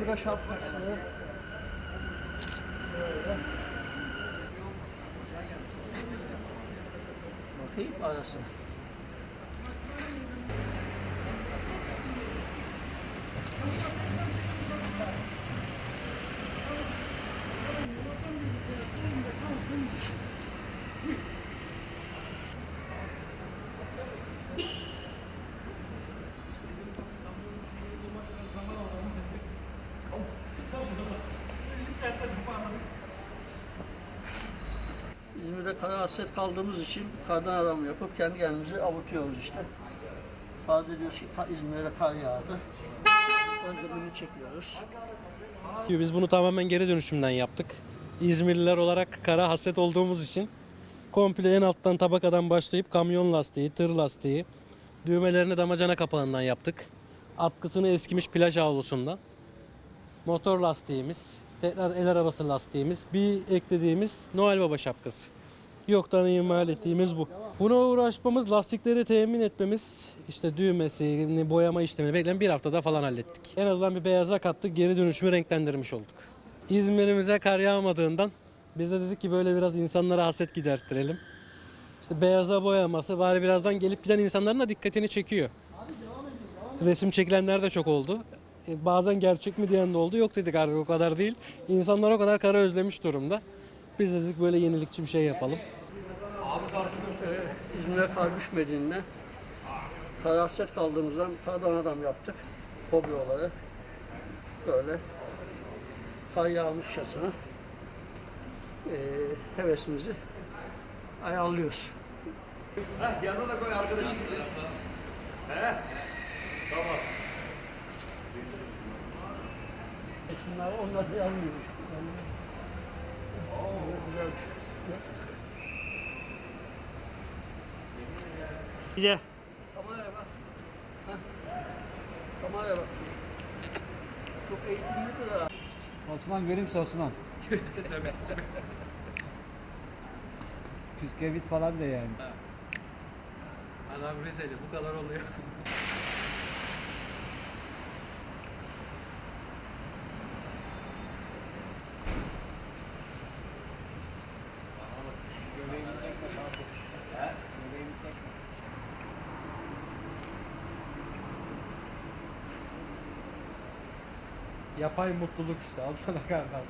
İzmir'e şapkası. Böyle. Bakayım arası. İzmir'de kara hasret kaldığımız için kardan adam yapıp kendi kendimizi avutuyoruz işte. Farz ediyoruz ki İzmir'de kar yağdı. Önce bunu çekiyoruz. Biz bunu tamamen geri dönüşümden yaptık. İzmirliler olarak kara hasret olduğumuz için komple en alttan tabakadan başlayıp kamyon lastiği, tır lastiği, düğmelerini damacana kapağından yaptık. Atkısını eskimiş plaj havlusundan. Motor lastiğimiz, tekrar el arabası lastiğimiz, bir eklediğimiz Noel Baba şapkası. Yoktan imal ettiğimiz bu. Buna uğraşmamız, lastikleri temin etmemiz, işte düğmesi, boyama işlemini bekleyen bir haftada falan hallettik. En azından bir beyaza kattık, geri dönüşümü renklendirmiş olduk. İzmir'imize kar yağmadığından biz de dedik ki böyle biraz insanlara hasret giderttirelim. İşte beyaza boyaması bari birazdan gelip giden insanların da dikkatini çekiyor. Resim çekilenler de çok oldu. E, Bazen gerçek mi diyen de oldu. Yok dedik artık o kadar değil. İnsanlar o kadar kara özlemiş durumda. Biz de dedik böyle yenilikçi bir şey yapalım. İzmir'e kar düşmediğinden kara hasret kaldığımızdan kardan adam yaptık. Hobi olarak. Böyle kar yağmışçasına ee, hevesimizi ayarlıyoruz. Heh, yanına da koy arkadaşım. He? Tamam. Bunlar onlar da yanmıyormuş. Oo, güzel İyice. Kameraya bak. Heh. Kameraya bak çocuk. Çok eğitimlidir ha. Osman göreyim Osman. Piskevit falan da yani. Adam Rizeli bu kadar oluyor. Yapay mutluluk işte al sana kardan.